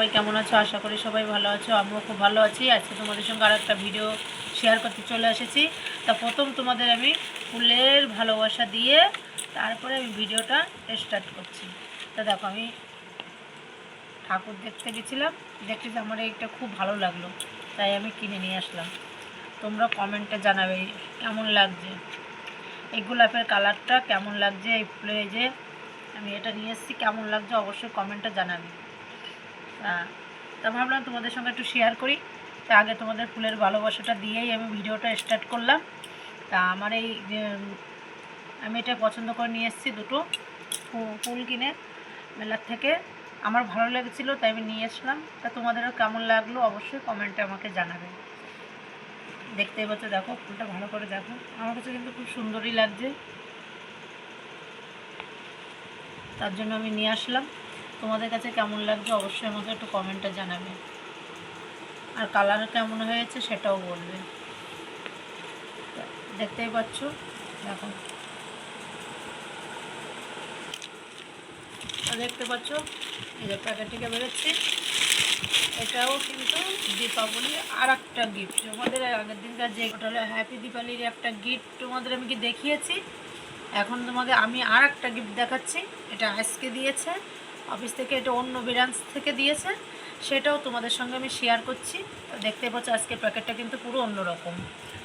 সবাই কেমন আছো? আশা করি সবাই ভালো আছো। আমিও খুব ভালো আছি। আজকে তোমাদের সঙ্গে আর একটা ভিডিও শেয়ার করতে চলে এসেছি। তা প্রথম তোমাদের আমি ফুলের ভালোবাসা দিয়ে তারপরে আমি ভিডিওটা স্টার্ট করছি। তা দেখো, আমি ঠাকুর দেখতে গেছিলাম। দেখতে যে আমার এইটা খুব ভালো লাগল। তাই আমি কিনে নিয়ে আসলাম। তোমরা কমেন্টে জানাবে, কেমন লাগছে? এই গোলাপের কালারটা কেমন লাগছে? এই ফুলে যে আমি এটা নিয়ে এসেছি, কেমন লাগছে? অবশ্যই কমেন্টে জানাবে। তা ভাবলাম তোমাদের সঙ্গে একটু শেয়ার করি। তা আগে তোমাদের ফুলের ভালোবাসাটা দিয়েই আমি ভিডিওটা স্টার্ট করলাম। তা আমার এই আমি এটা পছন্দ করে নিয়ে এসেছি দুটো ফুল কিনে মেলার থেকে। আমার ভালো লেগেছিলো, তাই আমি নিয়ে এসলাম। তা তোমাদেরও কেমন লাগল অবশ্যই কমেন্টে আমাকে জানাবে। দেখতে পাচ্ছ, দেখো, ফুলটা ভালো করে দেখো। আমার কাছে কিন্তু খুব সুন্দরই লাগছে। তার জন্য আমি নিয়ে আসলাম। তোমাদের কাছে কেমন লাগছে অবশ্যই আমাকে একটু কমেন্টে জানাবে। আর কালার কেমন হয়েছে সেটাও বলবে। দেখতেই পাচ্ছ? দেখো। দেখতে পাচ্ছ? এই যে প্যাকেট বেরোচ্ছে। এটাও কিন্তু দীপাবলি আর একটা গিফট তোমাদের আগের দিনকার যে ওটা হ্যাপি দীপাবলির একটা গিফট তোমাদের আমি কি দেখিয়েছি? এখন তোমাকে আমি আর একটা গিফট দেখাচ্ছি। এটা আজকে দিয়েছে। অফিস থেকে এটা অন্য ব্রাঞ্চ থেকে দিয়েছে সেটাও তোমাদের সঙ্গে আমি শেয়ার করছি। দেখতে পাচ্ছ আজকে প্যাকেটটা কিন্তু পুরো অন্যরকম।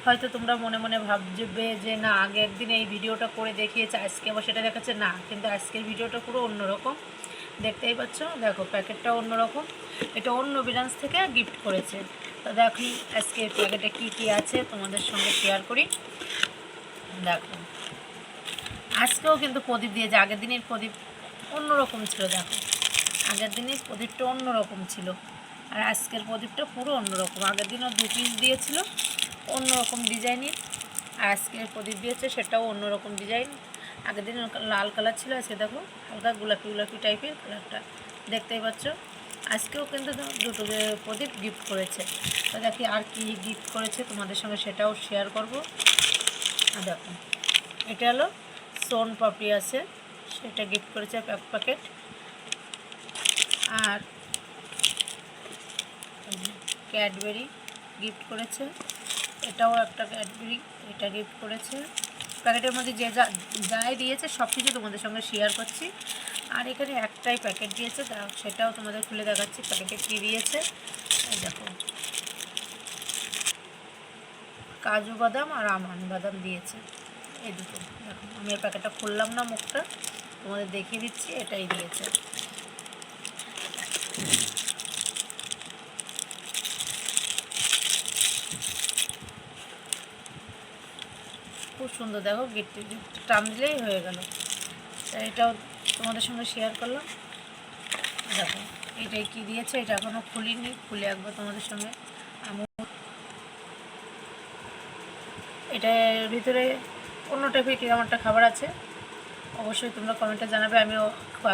হয়তো তোমরা মনে মনে ভাববে যে না, আগে একদিন এই ভিডিওটা করে দেখিয়েছে, আজকে আবার সেটা দেখাচ্ছে। না, কিন্তু আজকের ভিডিওটা পুরো অন্যরকম। দেখতেই পাচ্ছ, দেখো প্যাকেটটা অন্যরকম। এটা অন্য ব্রাঞ্চ থেকে গিফট করেছে। তো দেখি আজকে প্যাকেটে কী কী আছে, তোমাদের সঙ্গে শেয়ার করি। দেখো। আজকেও কিন্তু প্রদীপ দিয়েছে, আগের দিনের প্রদীপ। অন্যরকম ছিল, দেখো। আগের দিনের প্রদীপটা অন্যরকম ছিল, আর আজকের প্রদীপটা পুরো অন্যরকম। আগের দিনও দু পিস দিয়েছিল, অন্যরকম ডিজাইনের আর আজকের প্রদীপ দিয়েছে সেটাও অন্যরকম ডিজাইন আগের দিন লাল কালার ছিল, আজকে দেখো হালকা গোলাপি গোলাপি টাইপের কালারটা দেখতেই পাচ্ছ, আজকেও কিন্তু দুটো প্রদীপ গিফট করেছে। তো দেখি আর কি গিফট করেছে তোমাদের সঙ্গে সেটাও শেয়ার করব। আর দেখো, এটা হলো সোন পাপড়ি আছে। সেটা গিফট করেছে প্যাকেট আর ক্যাডবেরি গিফট করেছে। এটাও একটা ক্যাডবেরি এটা গিফট করেছে। প্যাকেটের মধ্যে যে যা, যাই দিয়েছে সব কিছু তোমাদের সঙ্গে শেয়ার করছি। আর এখানে একটাই প্যাকেট দিয়েছে সেটাও তোমাদের খুলে দেখাচ্ছি প্যাকেটে কী দিয়েছে। দেখো। কাজু বাদাম আর আমান বাদাম দিয়েছে। এই দুটো। দেখো, আমি প্যাকেটটা খুললাম না মুখটা। তোমাদের দেখিয়ে দিচ্ছি, এটাই দিয়েছে। খুব সুন্দর, দেখো গিফট টান দিলেই হয়ে গেল। এটাও তোমাদের সঙ্গে শেয়ার করলাম। দেখো, এটাই কি দিয়েছে, এটা এখনও খুলিনি, খুলে একবার তোমাদের সঙ্গে এটার ভিতরে অন্য টাইপের কীরকম একটা খাবার আছে। অবশ্যই তোমরা কমেন্টে জানাবে। আমিও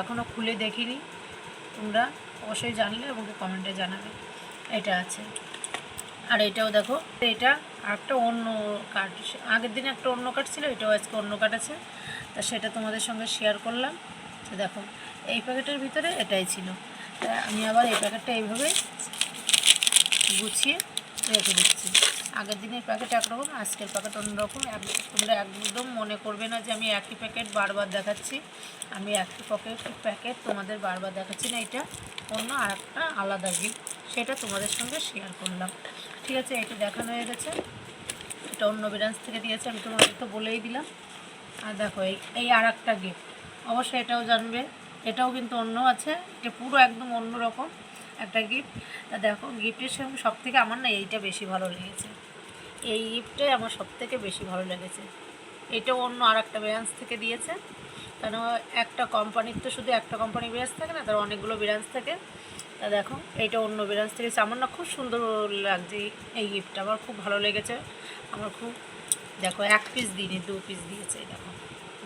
এখনও খুলে দেখিনি। তোমরা অবশ্যই জানলে আমাকে কমেন্টে জানাবে। এটা আছে। আর এটাও দেখো, এটা আরেকটা অন্য কার্ড আগের দিনে একটা অন্য কার্ড ছিল, এটাও আজকে অন্য কার্ড আছে। তা সেটা তোমাদের সঙ্গে শেয়ার করলাম। তো দেখো, এই প্যাকেটের ভিতরে এটাই ছিল। তা আমি আবার এই প্যাকেটটা এইভাবে গুছিয়ে রেখে দিচ্ছি। আগের দিনের প্যাকেট একরকম, আজকের প্যাকেট অন্যরকম। তোমরা একদম মনে করবে না যে আমি একই প্যাকেট বারবার দেখাচ্ছি। আমি একই প্যাকেট প্যাকেট তোমাদের বারবার দেখাচ্ছি না, এটা অন্য আর একটা আলাদা গিফট সেটা তোমাদের সঙ্গে শেয়ার করলাম। ঠিক আছে, এটা দেখানো হয়ে গেছে। এটা অন্য ব্রাঞ্চ থেকে দিয়েছে, আমি তোমাদের তো বলেই দিলাম। আর দেখো, এই এই আর একটা গিফট অবশ্যই এটাও জানবে। এটাও কিন্তু অন্য আছে, এটা পুরো একদম অন্য রকম একটা গিফট তা দেখো গিফটের সঙ্গে সব থেকে আমার না এইটা বেশি ভালো লেগেছে। এই গিফটটাই আমার সব থেকে বেশি ভালো লেগেছে। এটাও অন্য আর একটা ব্রাঞ্চ থেকে দিয়েছে। কেন, একটা কোম্পানির তো শুধু একটা কোম্পানি ব্রাঞ্চ থাকে না, তার অনেকগুলো ব্রাঞ্চ থাকে। তা দেখো, এইটা অন্য ব্রাঞ্চ থেকে আমার না খুব সুন্দর লাগছে এই- গিফটটা আমার খুব ভালো লেগেছে। আমার খুব, দেখো, এক পিস দিইনি, দু পিস দিয়েছে, দেখো।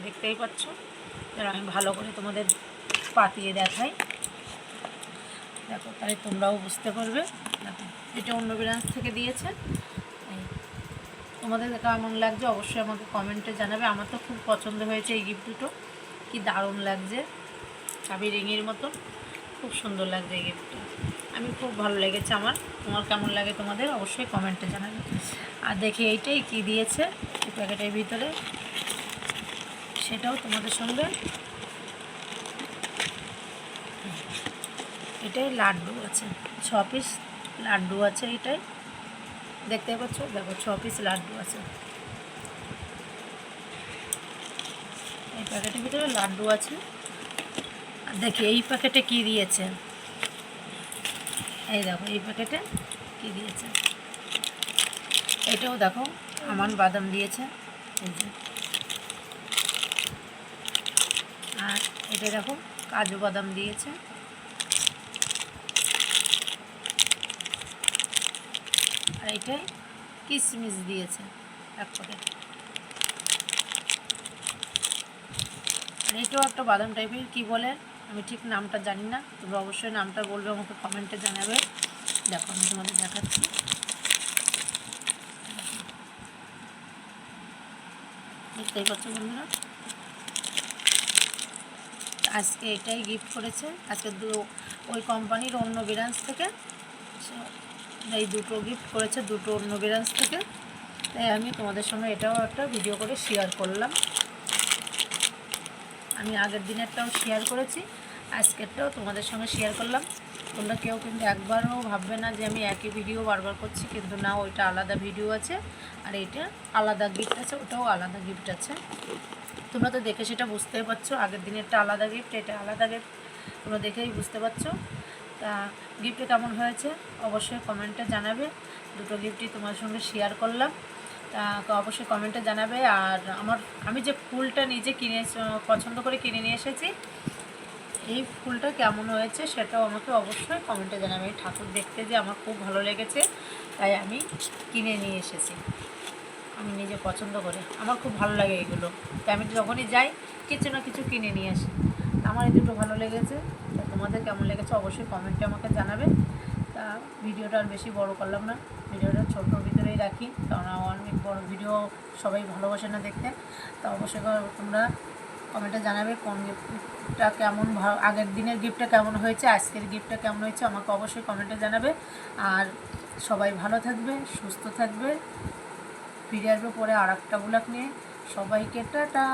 দেখতেই পাচ্ছ? আমি ভালো করে তোমাদের পাতিয়ে দেখাই। দেখো তাহলে তোমরাও বুঝতে পারবে। দেখো, এটা অন্য ব্রাঞ্চ থেকে দিয়েছে। তোমাদের কেমন লাগছে অবশ্যই আমাকে কমেন্টে জানাবে। আমার তো খুব পছন্দ হয়েছে এই গিফট দুটো। কি দারুণ লাগছে। চাবি রিংয়ের মতন। খুব সুন্দর লাগছে এই গিফটটা আমি খুব ভালো লেগেছে আমার। তোমার কেমন লাগে তোমাদের অবশ্যই কমেন্টে জানাবে। আর দেখি এইটাই কি দিয়েছে এই প্যাকেটের ভিতরে। সেটাও তোমাদের সঙ্গে এটাই লাড্ডু আছে। ছ পিস লাড্ডু আছে এটাই। দেখতে পাচ্ছ? দেখো, ছ পিস লাড্ডু আছে। এই প্যাকেটের ভিতরে লাড্ডু আছে। আর দেখি, এই প্যাকেটে কি দিয়েছে? এই দেখো, এই প্যাকেটে কি দিয়েছে? এটাও দেখো, আমান বাদাম দিয়েছে। আর এটা দেখো, কাজু বাদাম দিয়েছে। এটাই কিশমিশ দিয়েছে এক প্যাকেট আর এটাও একটা বাদাম টাইপের কি বলে? আমি ঠিক নামটা জানি না তোমরা অবশ্যই নামটা বলবে, আমাকে কমেন্টে জানাবে। দেখো, আমি তোমাদের দেখাচ্ছি। বুঝতেই পারছ বন্ধুরা? আজকে এটাই গিফট করেছে। আজকে ওই কোম্পানির অন্য ব্রাঞ্চ থেকে। এই দুটো গিফট করেছে দুটো অন্য ব্রাঞ্চ থেকে। তাই আমি তোমাদের সঙ্গে এটাও একটা ভিডিও করে শেয়ার করলাম। আমি আগের দিনেরটাও শেয়ার করেছি, আজকেরটাও তোমাদের সঙ্গে শেয়ার করলাম। তোমরা কেউ কিন্তু একবারও ভাববে না যে আমি একই ভিডিও বারবার করছি, কিন্তু না, ওইটা আলাদা ভিডিও আছে আর এটা আলাদা গিফট আছে, ওটাও আলাদা গিফট আছে। তোমরা তো দেখে সেটা বুঝতেই পারছ, আগের দিনেরটা আলাদা গিফট এটা আলাদা গিফট তোমরা দেখেই বুঝতে পারছ। তা গিফটে কেমন হয়েছে অবশ্যই কমেন্টে জানাবে। দুটো গিফটই তোমার সঙ্গে শেয়ার করলাম। তা অবশ্যই কমেন্টে জানাবে। আর আমার, আমি যে ফুলটা নিজে কিনে পছন্দ করে কিনে নিয়ে এসেছি, এই ফুলটা কেমন হয়েছে সেটাও আমাকে অবশ্যই কমেন্টে জানাবে। ঠাকুর দেখতে যে আমার খুব ভালো লেগেছে, তাই আমি কিনে নিয়ে এসেছি। আমি নিজে পছন্দ করে। আমার খুব ভালো লাগে এগুলো। তাই আমি যখনই যাই, কিছু না কিছু কিনে নিয়ে আসি। আমার এই দুটো ভালো লেগেছে। তোমাদের কেমন লেগেছে অবশ্যই কমেন্টে আমাকে জানাবে। তা ভিডিওটা আর বেশি বড় করলাম না, ভিডিওটা ছোটোর ভিতরেই রাখি, কারণ অনেক বড় ভিডিও সবাই ভালোবাসে না দেখতে। তা অবশ্যই তোমরা কমেন্টে জানাবে কোন গিফটটা কেমন আগের দিনের গিফটটা কেমন হয়েছে, আজকের গিফটটা কেমন হয়েছে, আমাকে অবশ্যই কমেন্টে জানাবে। আর সবাই ভালো থাকবে, সুস্থ থাকবে। ফিরে আসব পরে আর একটা নিয়ে। সবাইকে টাটা।